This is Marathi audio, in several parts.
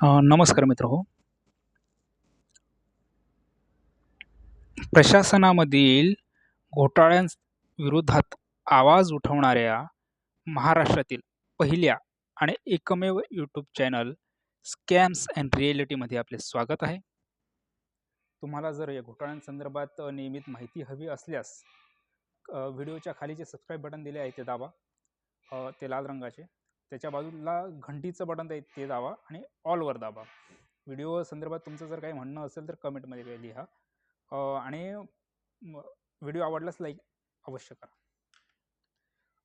नमस्कार मित्र हो. प्रशासनामधील घोटाळ्यांविरोधात आवाज उठवणाऱ्या महाराष्ट्रातील पहिल्या आणि एकमेव यूट्यूब चॅनल स्कॅम्स अँड रिॲलिटीमध्ये आपले स्वागत आहे. तुम्हाला जर या घोटाळ्यांसंदर्भात नियमित माहिती हवी असल्यास व्हिडिओच्या खाली जे सबस्क्राईब बटन दिले आहे ते दाबा. ते लाल रंगाचे. त्याच्या बाजूला घंटीचं बटन ते ते दाबा आणि ऑलवर दाबा. व्हिडिओ संदर्भात तुमचं जर काही म्हणणं असेल तर कमेंटमध्ये लिहा. आणि व्हिडिओ आवडलाच लाईक अवश्य करा.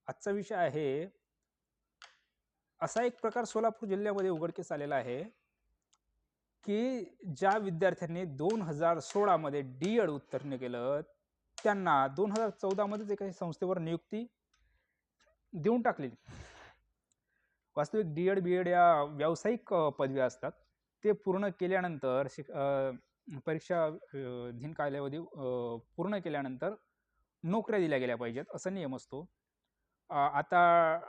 आजचा विषय आहे असा एक प्रकार सोलापूर जिल्ह्यामध्ये उघडकीस आलेला आहे, की ज्या विद्यार्थ्यांनी दोन हजार सोळामध्ये डी-एड उत्तीर्ण केलं, त्यांना दोन 2014 मध्येच एका संस्थेवर नियुक्ती देऊन टाकलेली. वास्तविक डी-एड, बी-एड या व्यावसायिक पदव्या असतात. ते पूर्ण केल्यानंतर शिक परीक्षा धीन दिन कालावधी पूर्ण केल्यानंतर नोकऱ्या दिल्या गेल्या पाहिजेत असा नियम असतो. आता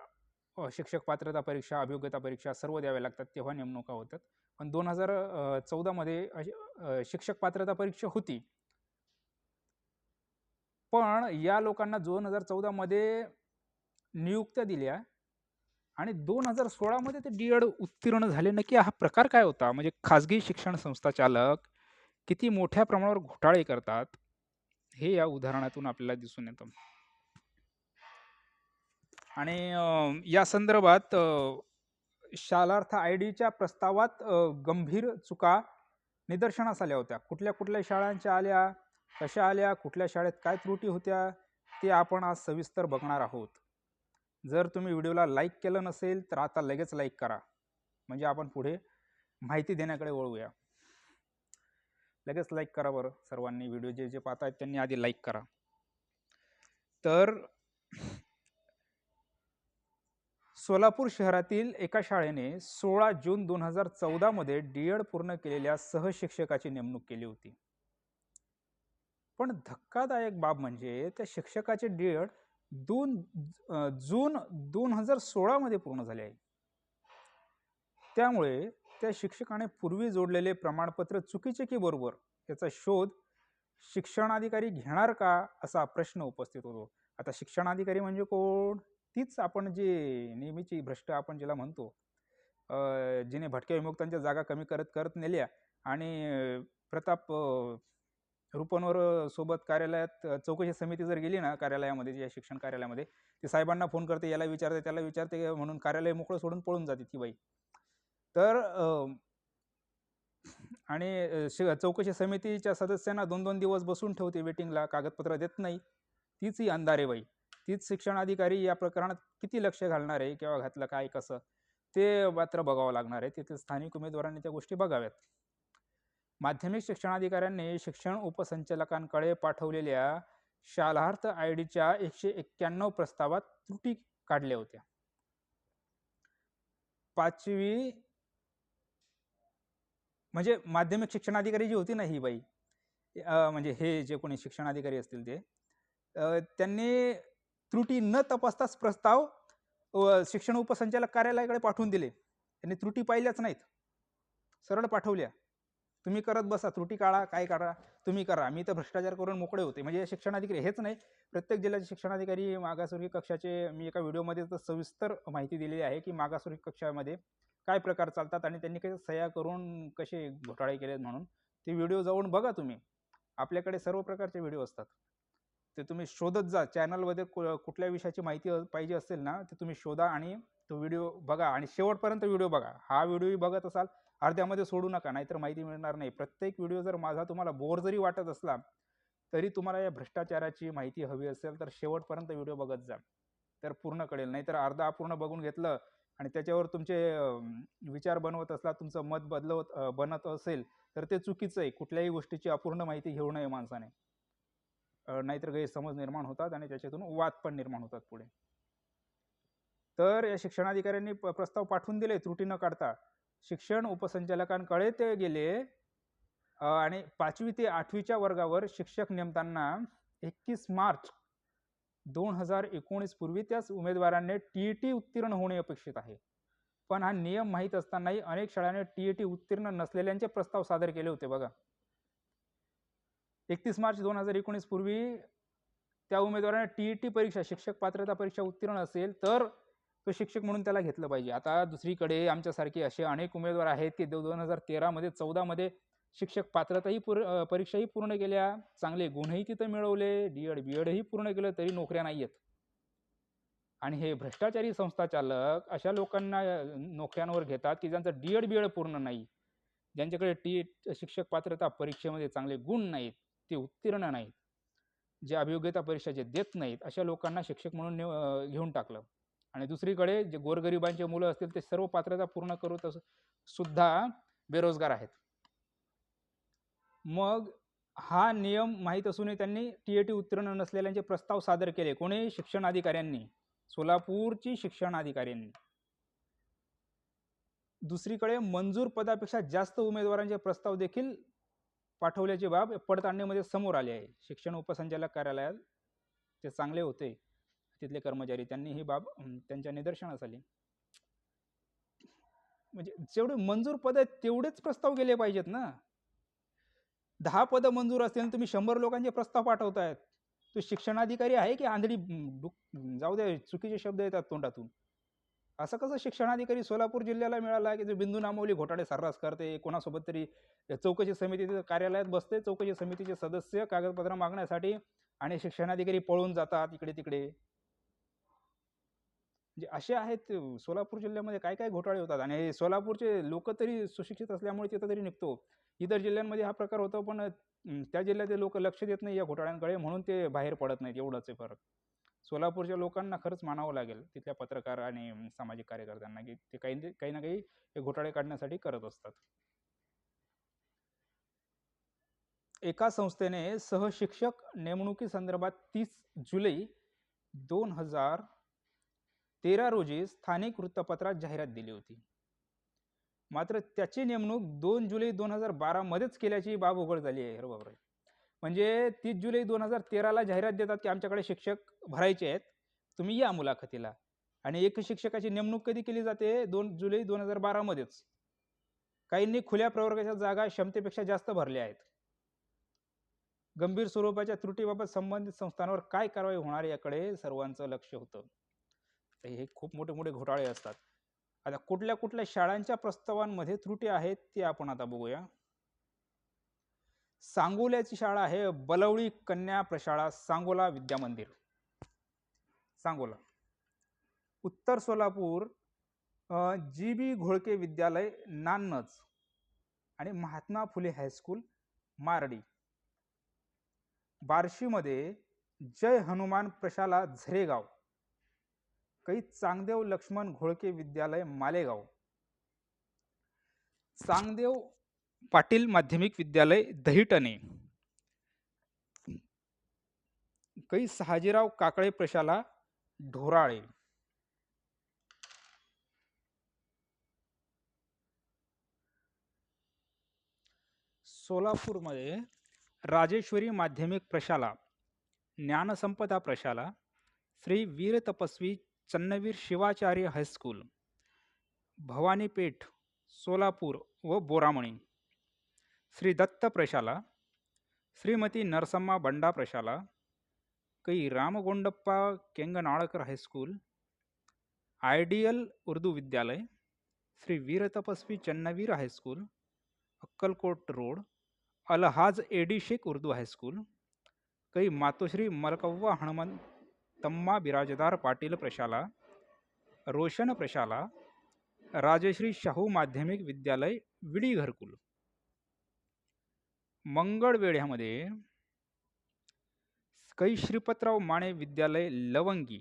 शिक्षक पात्रता परीक्षा, अभियोग्यता परीक्षा सर्व द्याव्या लागतात तेव्हा नेमणुका होतात. पण 2014 मध्ये अशी शिक्षक पात्रता परीक्षा होती. पण या लोकांना दोन हजार चौदामध्ये नियुक्त्या दिल्या आणि दोन हजार सोळामध्ये ते डी-एड उत्तीर्ण झाले. नक्की हा प्रकार काय होता? म्हणजे खाजगी शिक्षण संस्था चालक किती मोठ्या प्रमाणावर घोटाळे करतात, हे या उदाहरणातून आपल्याला दिसून येतं. आणि या संदर्भात शालार्थ आय-डीच्या प्रस्तावात गंभीर चुका निदर्शनास आल्या होत्या. कुठल्या-कुठल्या शाळांच्या आल्या, कशा आल्या, कुठल्या शाळेत काय त्रुटी होत्या, ते आपण आज सविस्तर बघणार आहोत. जर तुम्ही व्हिडिओला लाईक केलं नसेल, तर आता लगेच लाईक करा. म्हणजे आपण पुढे माहिती देण्याकडे वळूया. लगेच लाईक करा बरं सर्वांनी. व्हिडिओ जे, जे पाहत आहेत त्यांनी आधी लाईक करा. तर सोलापूर शहरातील एका शाळेने 16 जून दोन हजार चौदामध्ये डी-एड पूर्ण केलेल्या सहशिक्षकाची नेमणूक केली होती. पण धक्कादायक बाब म्हणजे त्या शिक्षकाचे डी-एड दोन जून दोन हजार सोळामध्ये पूर्ण झाले आहे. त्यामुळे त्या शिक्षकाने पूर्वी जोडलेले प्रमाणपत्र चुकीचे की बरोबर याचा शोध शिक्षणाधिकारी घेणार का असा प्रश्न उपस्थित होतो. आता शिक्षणाधिकारी म्हणजे कोण? तीच आपण जी नेहमीची भ्रष्ट आपण ज्याला म्हणतो. जिने भटक्या विमुक्तांच्या जागा कमी करत, करत नेल्या आणि प्रताप रुपनवर सोबत कार्यालयात चौकशी समिती जर गेली ना कार्यालयामध्ये या शिक्षण कार्यालयामध्ये, ते साहेबांना फोन करते, याला विचारते, त्याला विचारते म्हणून कार्यालय मोकळं सोडून पळून जाते ती बाई. तर आणि श चौकशी समितीच्या सदस्यांना 2-2 दिवस बसून ठेवते वेटिंगला, कागदपत्र देत नाही. तीच ही अंधारे बाई. तीच शिक्षणाधिकारी या प्रकरणात किती लक्ष घालणार आहे, केव्हा घातलं, काय, कसं ते मात्र बघावं लागणार आहे. तिथे स्थानिक उमेदवारांनी त्या गोष्टी बघाव्यात. माध्यमिक शिक्षणाधिकाऱ्यांनी शिक्षण उपसंचालकांकडे पाठवलेल्या शालार्थ आय-डीच्या 191 प्रस्तावात त्रुटी काढल्या होत्या. पाचवी म्हणजे माध्यमिक शिक्षणाधिकारी जी होती ना ही बाई, म्हणजे हे जे कोणी शिक्षणाधिकारी असतील ते, त्यांनी त्रुटी न तपासताच प्रस्ताव शिक्षण उपसंचालक कार्यालयाकडे पाठवून दिले. त्यांनी त्रुटी पाहिल्याच नाहीत. सरळ पाठवल्या. तुम्ही करत बसा, त्रुटी काढा, काय करा, तुम्ही करा. मी तर भ्रष्टाचार करून मोकळे होते. म्हणजे शिक्षणाधिकारी हेच नाही, प्रत्येक जिल्ह्याचे शिक्षणाधिकारी मागासवर्गीय कक्षाचे मी एका व्हिडिओमध्ये तर सविस्तर माहिती दिलेली आहे, की मागासवर्गीय कक्षामध्ये काय प्रकार चालतात आणि त्यांनी काही सह्या करून कसे घोटाळे केलेत म्हणून. ते व्हिडिओ जाऊन बघा तुम्ही. आपल्याकडे सर्व प्रकारचे व्हिडिओ असतात. ते तुम्ही शोधत जा. चॅनलमध्ये कु कुठल्या विषयाची माहिती पाहिजे असेल ना, ते तुम्ही शोधा आणि तो व्हिडिओ बघा आणि शेवटपर्यंत व्हिडिओ बघा. हा व्हिडिओही बघत असाल, अर्ध्यामध्ये सोडू नका, नाहीतर माहिती मिळणार नाही. प्रत्येक व्हिडिओ जर माझा तुम्हाला बोर जरी वाटत असला, तरी तुम्हाला या भ्रष्टाचाराची माहिती हवी असेल, तर शेवटपर्यंत व्हिडिओ बघत जा. तर पूर्ण कळेल. नाहीतर अर्धा अपूर्ण बघून घेतलं आणि त्याच्यावर तुमचे विचार बनवत असला, तुमचं मत बदलवत बनत असेल, तर ते चुकीचं आहे. कुठल्याही गोष्टीची अपूर्ण माहिती घेऊ नये माणसाने. नाहीतर गैरसमज निर्माण होतात आणि त्याच्यातून वाद पण निर्माण होतात पुढे. तर या शिक्षणाधिकाऱ्यांनी प्रस्ताव पाठवून दिले त्रुटी न काढता. शिक्षण उपसंचालकांकडे ते गेले आणि पाचवी ते आठवीच्या वर्गावर शिक्षक नेमताना 21 मार्च 2019 पूर्वी त्याच उमेदवारांनी टी-ई-टी उत्तीर्ण होणे अपेक्षित आहे. पण हा नियम माहीत असतानाही अनेक शाळांनी टी ई टी उत्तीर्ण नसलेल्यांचे प्रस्ताव सादर केले होते बघा एकतीस मार्च दोन हजार एकोणीस पूर्वी त्या उमेदवाराने टी ई टी परीक्षा शिक्षक पात्रता परीक्षा उत्तीर्ण असेल तर तो शिक्षक म्हणून त्याला घेतलं पाहिजे. आता दुसरीकडे आमच्यासारखे असे अनेक उमेदवार आहेत की दोन हजार तेरामध्ये चौदामध्ये शिक्षक पात्रताही पूर परीक्षाही पूर्ण केल्या. चांगले गुणही तिथं मिळवले. डी एड बी एडही पूर्ण केलं तरी नोकऱ्या नाही आहेत आणि हे भ्रष्टाचारी संस्था चालक अशा लोकांना नोकऱ्यांवर घेतात की ज्यांचं डी एड बी एड पूर्ण नाही. ज्यांच्याकडे टी शिक्षक पात्रता परीक्षेमध्ये चांगले गुण नाहीत ते उत्तीर्ण नाहीत. जे अभियोग्यता परीक्षा जे देत नाहीत अशा लोकांना शिक्षक म्हणून घेऊन टाकलं. आणि दुसरीकडे जे गोरगरिबांचे मुलं असतील ते सर्व पात्रता पूर्ण करू तस सुद्धा बेरोजगार आहेत. मग हा नियम माहीत असूनही त्यांनी टी ए टी उत्तीर्ण नसलेल्यांचे प्रस्ताव सादर केले. कोणी? शिक्षण अधिकाऱ्यांनी सोलापूरची शिक्षण अधिकाऱ्यांनी दुसरीकडे मंजूर पदापेक्षा जास्त उमेदवारांचे प्रस्ताव देखील पाठवल्याची बाब पडताळणीमध्ये समोर आली आहे. शिक्षण उपसंचालक कार्यालयात ते चांगले होते. तिथले कर्मचारी त्यांनी ही बाब त्यांच्या निदर्शनास आली. म्हणजे जेवढे मंजूर पद आहेत तेवढेच प्रस्ताव गेले पाहिजेत ना. दहा पदं मंजूर असतील आणि तुम्ही शंभर लोकांचे प्रस्ताव पाठवतायत. तो शिक्षणाधिकारी आहे की आंधळी डुक- जाऊ दे चुकीचे शब्द येतात तोंडातून. असं कसं शिक्षणाधिकारी सोलापूर जिल्ह्याला मिळाला की जो बिंदू नामवली घोटाळे सर्रास करते कोणासोबत तरी चौकशी समितीचे कार्यालयात बसते चौकशी समितीचे सदस्य कागदपत्र मागण्यासाठी आणि शिक्षणाधिकारी पळून जातात इकडे तिकडे. म्हणजे असे आहेत सोलापूर जिल्ह्यामध्ये काय काय घोटाळे होतात? आणि सोलापूरचे लोक तरी सुशिक्षित असल्यामुळे तिथं तरी निघतो. इतर जिल्ह्यांमध्ये हा प्रकार होतो पण त्या जिल्ह्यातले लोक लक्ष देत नाही या घोटाळ्यांकडे म्हणून ते बाहेर पडत नाहीत. एवढंच आहे फरक. सोलापूरच्या लोकांना खरंच मानावं लागेल तिथल्या पत्रकार आणि सामाजिक कार्यकर्त्यांना की ते काही काही ना काही हे घोटाळे काढण्यासाठी करत असतात. एका संस्थेने सहशिक्षक नेमणुकीसंदर्भात तीस जुलै दोन हजार तेरा रोजी स्थानिक वृत्तपत्रात जाहिरात दिली होती. मात्र त्याची नेमणूक दोन जुलै दोन हजार बारामध्येच केल्याची बाब उघड झाली आहे अरे म्हणजे तीस जुलै दोन हजार तेराला जाहिरात देतात की आमच्याकडे शिक्षक भरायचे आहेत तुम्ही या मुलाखतीला. आणि एक शिक्षकाची नेमणूक कधी केली जाते? दोन जुलै दोन हजार बारामध्येच काहींनी खुल्या प्रवर्गाच्या जागा क्षमतेपेक्षा जास्त भरल्या आहेत. गंभीर स्वरूपाच्या त्रुटीबाबत संबंधित संस्थांवर काय कारवाई होणार याकडे सर्वांचं लक्ष होतं. तर हे खूप मोठे मोठे घोटाळे असतात. आता कुठल्या कुठल्या शाळांच्या प्रस्तावांमध्ये त्रुटी आहेत ते आपण आता बघूया. सांगोल्याची शाळा आहे बलवळी कन्या प्रशाळा सांगोला विद्यामंदिर सांगोला. उत्तर सोलापूर जी बी घोळके विद्यालय नान्नच आणि महात्मा फुले हायस्कूल मारडी. बार्शीमध्ये जय हनुमान प्रशाला झरेगाव. कै चांगदेव लक्ष्मण घोळके विद्यालय मालेगाव. चांगदेव पाटील माध्यमिक विद्यालय दहिटणे. कै सहाजीराव काकळे प्रशाला ढोराळे. सोलापूरमध्ये राजेश्वरी माध्यमिक प्रशाला ज्ञानसंपदा प्रशाला श्री वीर तपस्वी चन्नवीर शिवाचार्य हायस्कूल भवानीपेठ सोलापूर व बोरामणी. श्री दत्त प्रशाला श्रीमती नरसम्मा बंडा प्रशाला कै Ramgondappa Kengnalkar high school ideal Urdu विद्यालय Shri Veertapaswi Channveer high school Akkalkot road Alhaj A D Shaikh Urdu high school कै मातोश्री मलकव्वा हनुमंत तम्मा बिराजदार पाटील प्रशाला रोशन प्रशाला राजश्री शाहू माध्यमिक विद्यालय विडी घरकुल मंगळवेढ्यामध्ये कै श्रीपतराव माने विद्यालय लवंगी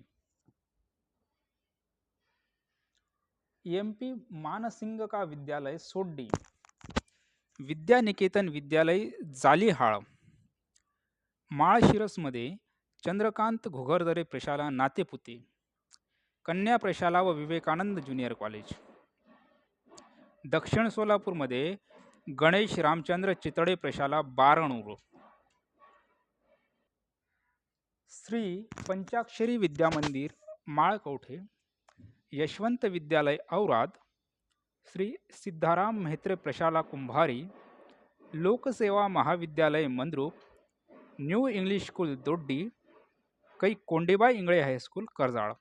एम पी मानसिंग का विद्यालय सोड्डी विद्यानिकेतन विद्यालय जालिहाळ माळशिरसमध्ये चंद्रकांत घोगरदरे प्रशाला नातेपुते कन्या प्रशाला व विवेकानंद ज्युनियर कॉलेज. दक्षिण सोलापूरमध्ये गणेश रामचंद्र चितळे प्रशाला बारणूर श्री पंचाक्षरी विद्यामंदिर माळकवठे यशवंत विद्यालय औराद श्री सिद्धाराम म्हेत्रे प्रशाला कुंभारी लोकसेवा महाविद्यालय Mandrup new English school Doddi कै कोंडेबाई इंगळे हायस्कूल कर्जाळ.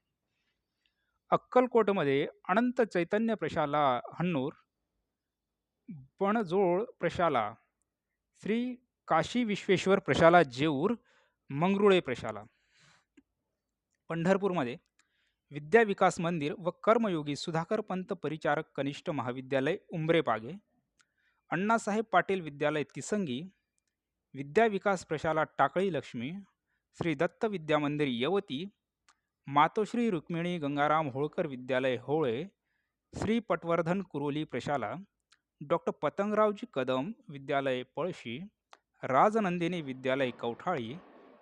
अक्कलकोटमध्ये अनंत चैतन्य प्रशाला हन्नूर बणजोळ प्रशाला श्री काशी विश्वेश्वर प्रशाला जेऊर मंगरुळे प्रशाला. पंढरपूरमध्ये विद्या विकास मंदिर व कर्मयोगी सुधाकर पंत परिचारक कनिष्ठ महाविद्यालय उंबरे पागे अण्णासाहेब पाटील विद्यालय तिसंगी विद्या विकास प्रशाला टाकळी लक्ष्मी श्री दत्त विद्यामंदिर यवती मातोश्री रुक्मिणी गंगाराम होळकर विद्यालय होळे श्री पटवर्धन कुरोली प्रशाला डॉक्टर पतंगरावजी कदम विद्यालय पळशी राजनंदिनी विद्यालय कवठाळी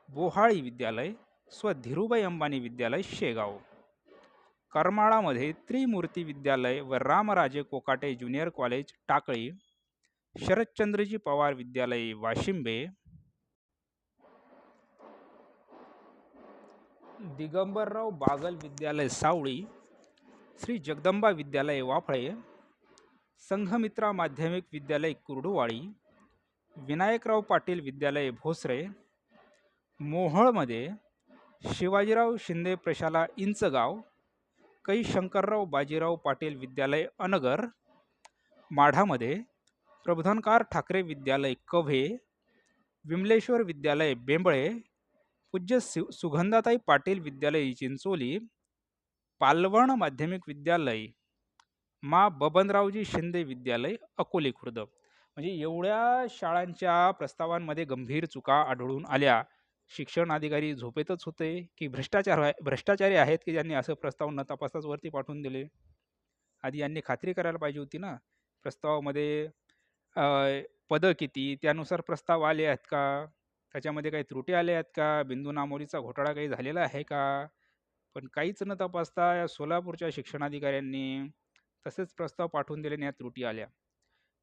बोहाळी विद्यालय स्व धीरूभाई अंबानी विद्यालय शेगाव. करमाळामध्ये त्रिमूर्ती विद्यालय व रामराजे कोकाटे ज्युनियर कॉलेज टाकळी शरदचंद्रजी पवार विद्यालय वाशिंबे दिगंबरराव बागल विद्यालय सावळी श्री जगदंबा विद्यालय वाफळे संघमित्रा माध्यमिक विद्यालय कुर्डुवाळी विनायकराव पाटील विद्यालय भोसरे मोहळमध्ये शिवाजीराव शिंदे प्रशाला इंचगाव कै शंकरराव बाजीराव पाटील विद्यालय अनगर माढामध्ये प्रबोधनकार ठाकरे विद्यालय कव्हे विमलेश्वर विद्यालय बेंबळे पूज्य सु सुगंधाताई पाटील विद्यालय चिंचोली. पालवण माध्यमिक विद्यालय. मा. बबनरावजी शिंदे विद्यालय अकोले खुर्द. म्हणजे एवढ्या शाळांच्या प्रस्तावांमध्ये गंभीर चुका आढळून आल्या. शिक्षण अधिकारी झोपेतच होते की भ्रष्टाचार भ्रष्टाचारी आहेत की ज्यांनी असं प्रस्ताव न तपासताच वरती पाठवून दिले? आधी यांनी खात्री करायला पाहिजे होती ना? प्रस्तावामध्ये पदं किती? त्यानुसार प्रस्ताव आले आहेत का? त्याच्यामध्ये काही त्रुटी आल्या आहेत का? बिंदू नामोरीचा घोटाळा काही झालेला आहे का? पण काहीच न तपासता या सोलापूरच्या शिक्षणाधिकाऱ्यांनी तसेच प्रस्ताव पाठवून दिल्याने या त्रुटी आल्या.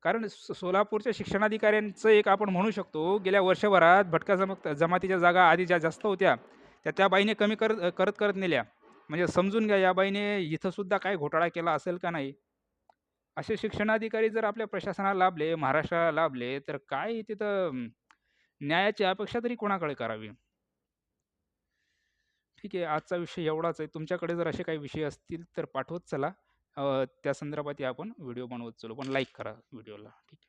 कारण सोलापूरच्या शिक्षणाधिकाऱ्यांचं एक आपण म्हणू शकतो गेल्या वर्षभरात भटका जमक जमातीच्या जागा आधी ज्या जास्त होत्या त्या त्या बाईने कमी करत करत करत नेल्या. म्हणजे समजून घ्या या बाईने इथंसुद्धा काय घोटाळा केला असेल का नाही? असे शिक्षणाधिकारी जर आपल्या प्रशासनाला लाभले महाराष्ट्राला लाभले तर काय तिथं न्यायाची अपेक्षा तरी कोणाकडे करावी? ठीक आहे आजचा विषय एवढाच आहे. तुमच्याकडे जर असे काही विषय असतील तर पाठवत चला. त्या संदर्भात आपण व्हिडिओ बनवत चलो. पण लाईक करा व्हिडिओला. ठीक आहे.